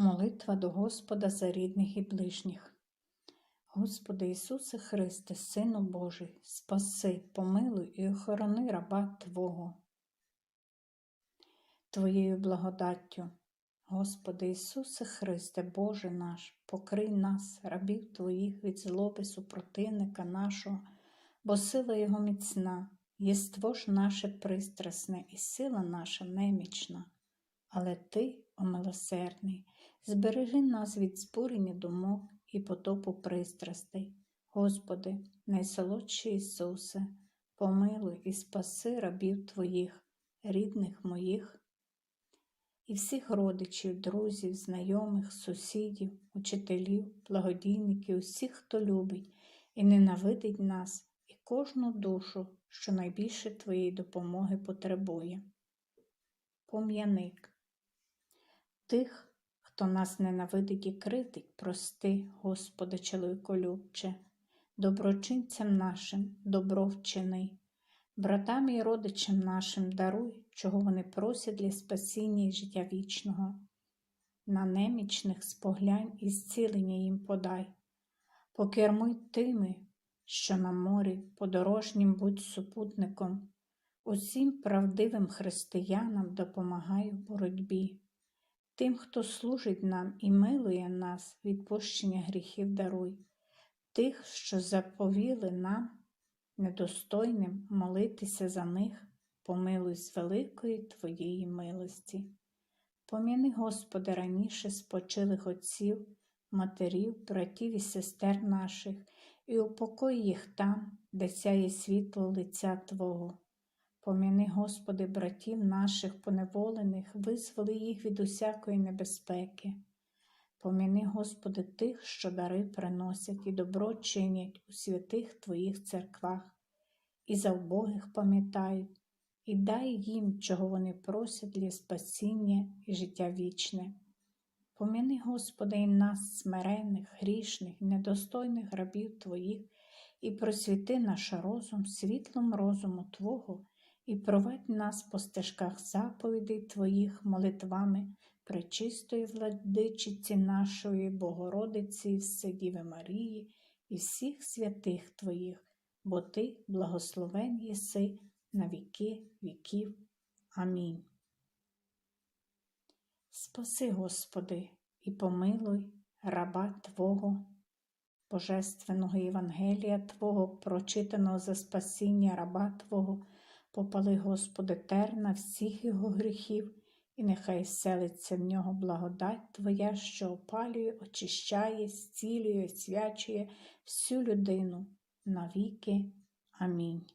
Молитва до Господа за рідних і ближніх. Господи Ісусе Христе, Сину Божий, спаси, помилуй і охорони раба Твого. Твоєю благодаттю, Господи Ісусе Христе, Боже наш, покрий нас, рабів Твоїх від злоби супротивника нашого, бо сила Його міцна, єство ж наше пристрасне і сила наша немічна. Але Ти, о милосердний, збережи нас від збурення думок і потопу пристрастей. Господи, найсолодший Ісусе, помилуй і спаси рабів Твоїх, рідних моїх і всіх родичів, друзів, знайомих, сусідів, учителів, благодійників, усіх, хто любить і ненавидить нас, і кожну душу, що найбільше Твоєї допомоги потребує. Пом'яник тих, хто нас ненавидить і критить, прости, Господи, чоловіколюбче, доброчинцям нашим добро вчини, братам і родичам нашим даруй, чого вони просять для спасіння і життя вічного. На немічних споглянь і зцілення їм подай, покермуй тими, що на морі, подорожнім будь супутником, усім правдивим християнам допомагай в боротьбі. Тим, хто служить нам і милує нас, відпущення гріхів даруй, тих, що заповіли нам, недостойним молитися за них, помилуй з великої Твоєї милості. Поміни, Господи, раніше спочилих отців, матерів, братів і сестер наших, і упокой їх там, де сяє світло лиця Твого. Поміни, Господи, братів наших поневолених, визволи їх від усякої небезпеки. Поміни, Господи, тих, що дари приносять і добро чинять у святих Твоїх церквах, і за вбогих пам'ятають, і дай їм, чого вони просять для спасіння і життя вічне. Поміни, Господи, і нас, смирених, грішних, недостойних рабів Твоїх, і просвіти наш розум світлом розуму Твого і провадь нас по стежках заповідей Твоїх молитвами, пречистої владичиці нашої, Богородиці, Вседіви Марії і всіх святих Твоїх, бо Ти благословен єси на віки віків. Амінь. Спаси, Господи, і помилуй раба Твого, Божественного Євангелія Твого, прочитаного за спасіння раба Твого. Попали, Господи, терна всіх його гріхів, і нехай селиться в нього благодать Твоя, що опалює, очищає, зцілює, свячує всю людину навіки. Амінь.